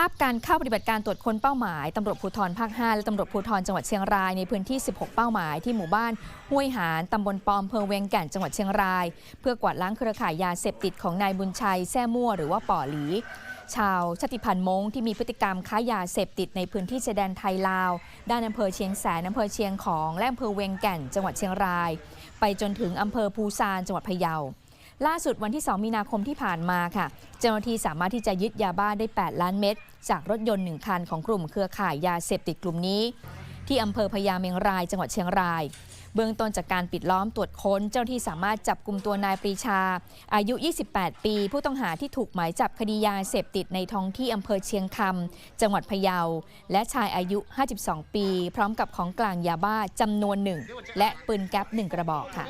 ภาพการเข้าปฏิบัติการตรวจค้นเป้าหมายตำรวจภูธรภาค 5 และตำรวจภูธรจังหวัดเชียงรายในพื้นที่ 16 เป้าหมายที่หมู่บ้านห้วยหานตำบลปอมอำเภอเวียงแก่นจังหวัดเชียงราย เพื่อกวาดล้างเครือข่ายยาเสพติดของนายบุญชัยแซ่มั่วหรือว่าป่อหลี ชาวชาติพันธุ์มงที่มีพฤติกรรมค้ายาเสพติดในพื้นที่ชายแดนไทยลาว ด้านอำเภอเชียงแสนอำเภอเชียงของและอำเภอเวียงแก่นจังหวัดเชียงราย ไปจนถึงอำเภอภูซานจังหวัดพะเยา ล่าสุดวันที่ 2 มีนาคมที่ผ่านมาค่ะ เจ้าหน้าที่สามารถที่จะยึดยาบ้าได้ 8 ล้านเม็ดจากรถยนต์หนึ่งคันของกลุ่มเครือข่ายยาเสพติดกลุ่มนี้ ที่อำเภอพญาเมงรายจังหวัดเชียงราย เบื้องต้นจากการปิดล้อมตรวจค้น เจ้าหน้าที่สามารถจับกลุ่มตัวนายปรีชา อายุ 28 ปี ผู้ต้องหาที่ถูกหมายจับคดียาเสพติดในท้องที่อำเภอเชียงคำจังหวัดพะเยา และชายอายุ 52 ปี พร้อมกับของกลางยาบ้าจำนวนหนึ่งและปืนแก๊ปหนึ่งกระบอกค่ะ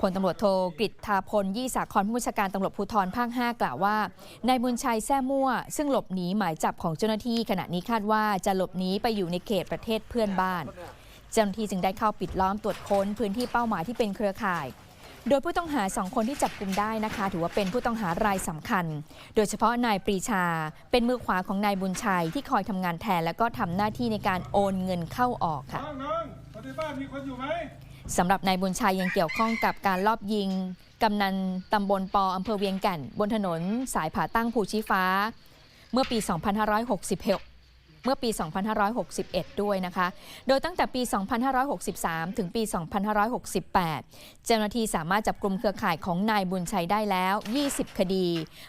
พลตำรวจโทกฤษฐาพลยี่สาครผู้บัญชาการตำรวจภูธรภาค 5 กล่าวว่านายบุญชัยแซ่มั่ว ซึ่งหลบหนีหมายจับของเจ้าหน้าที่ขณะนี้คาดว่าจะหลบหนีไปอยู่ในเขตประเทศเพื่อนบ้าน เจ้าหน้าที่จึงได้เข้าปิดล้อมตรวจค้นพื้นที่เป้าหมายที่เป็นเครือข่าย โดยผู้ต้องหาสองคนที่จับกลุ่มได้นะคะ ถือว่าเป็นผู้ต้องหารายสำคัญ โดยเฉพาะนายปรีชา เป็นมือขวาของนายบุญชัยที่คอยทำงานแทน และก็ทำหน้าที่ในการโอนเงินเข้าออกค่ะ สำหรับนายบุญชัยยังเกี่ยวข้องกับการลอบยิงกำนันตำบลปออำเภอเวียงแก่น บนถนนสายผาตั้งภูชีฟ้า เมื่อปี 2566 เมื่อปี 2561 ด้วยนะคะ โดยตั้งแต่ปี 2563 ถึงปี 2568 เจ้าหน้าที่สามารถจับกลุ่มเครือข่ายของนายบุญชัยได้แล้ว 20 คดี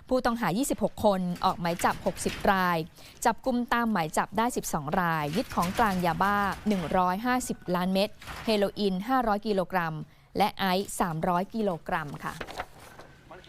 ผู้ต้องหา 26 คน ออกหมายจับ 60 ราย จับกลุ่มตามหมายจับได้ 12 ราย ยึดของกลางยาบ้า 150 ล้านเม็ด เฮโรอีน 500 กิโลกรัม และไอซ์ 300 กิโลกรัมค่ะ